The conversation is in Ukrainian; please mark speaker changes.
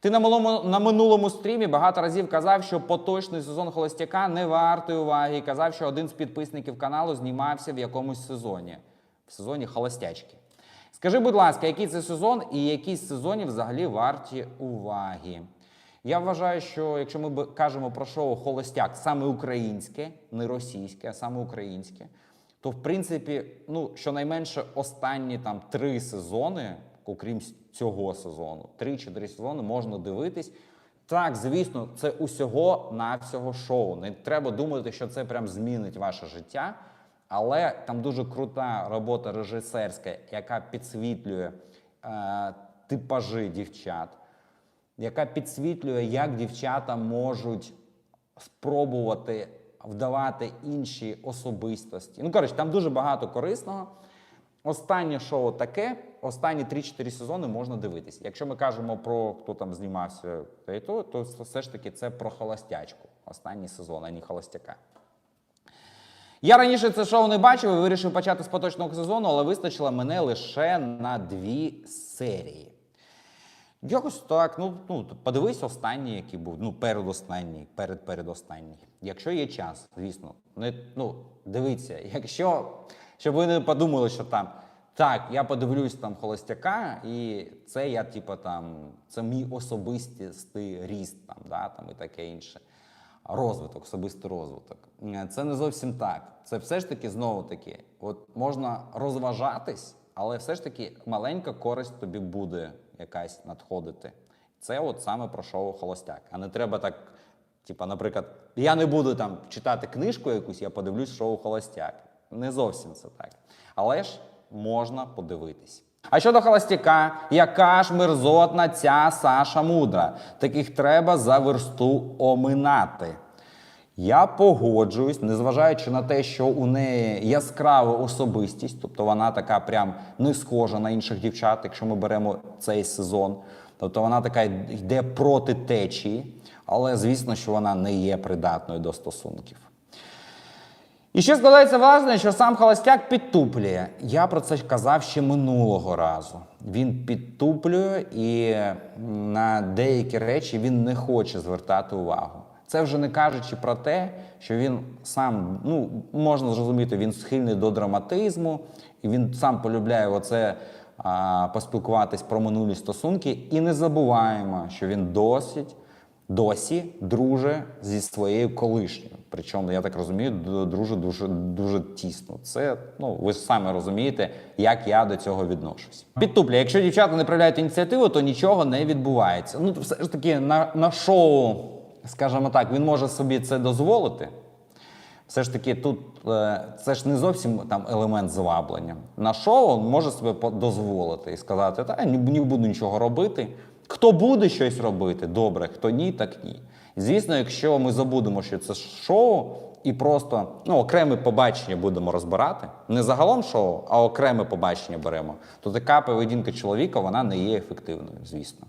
Speaker 1: Ти на минулому, на минулому стрімі багато разів казав, що поточний сезон холостяка не вартий уваги. І казав, що один з підписників каналу знімався в якомусь сезоні, в сезоні холостячки. Скажи, будь ласка, який це сезон і які з сезонів взагалі варті уваги? Я вважаю, що якщо ми кажемо про шоу Холостяк саме українське, не російське, а саме українське, то в принципі, ну щонайменше останні там три сезони, окрім цього сезону, три-чотири сезони можна дивитись. Так, звісно, це усього навсього шоу. Не треба думати, що це прям змінить ваше життя. Але там дуже крута робота режисерська, яка підсвітлює е, типажі дівчат, яка підсвітлює, як дівчата можуть спробувати вдавати інші особистості. Ну, коротше, там дуже багато корисного. Останнє шоу таке, останні 3-4 сезони можна дивитись. Якщо ми кажемо про хто там знімався, то, то все ж таки це про холостячку. Останній сезон, а не холостяка. Я раніше це шоу не бачив і вирішив почати з поточного сезону, але вистачило мене лише на дві серії. Якось так. Ну, ну подивись останній, який був. Ну, передостанній, перед. Якщо є час, звісно. Не, ну, дивіться, якщо щоб ви не подумали, що там так, я подивлюсь там холостяка, і це я, типу, там, це мій особистий ріст, там, да, там і таке інше. Розвиток, особистий розвиток. Е, Це не зовсім так. Це все ж таки знову таки, от можна розважатись, але все ж таки маленька користь тобі буде якась надходити. Це от саме про шоу Холостяк. А не треба так, типа, наприклад, я не буду там читати книжку якусь, я подивлюсь шоу Холостяк. Не зовсім це так. Але ж можна подивитись. А щодо холостяка, яка ж мерзотна ця Саша мудра. Таких треба за версту оминати. Я погоджуюсь, незважаючи на те, що у неї яскрава особистість, тобто вона така прям не схожа на інших дівчат, якщо ми беремо цей сезон. Тобто вона така йде проти течії, але звісно, що вона не є придатною до стосунків. І ще складається враження, що сам холостяк підтуплює. Я про це казав ще минулого разу. Він підтуплює і на деякі речі він не хоче звертати увагу. Це вже не кажучи про те, що він сам, ну можна зрозуміти, він схильний до драматизму, і він сам полюбляє оце а, поспілкуватись про минулі стосунки. І не забуваємо, що він досить досі друже зі своєю колишньою. Причому, я так розумію, друже дуже дуже тісно. Це ну ви ж самі розумієте, як я до цього відношусь. Підтуплю, якщо дівчата не проявляють ініціативу, то нічого не відбувається. Ну все ж таки на, на шоу, скажімо так, він може собі це дозволити. Все ж таки, тут е, це ж не зовсім там елемент зваблення. На шоу він може собі по- дозволити і сказати, та ні, не буду нічого робити. Хто буде щось робити, добре, хто ні, так ні. Звісно, якщо ми забудемо, що це шоу, і просто ну, окреме побачення будемо розбирати, не загалом шоу, а окреме побачення беремо, то така поведінка чоловіка вона не є ефективною, звісно.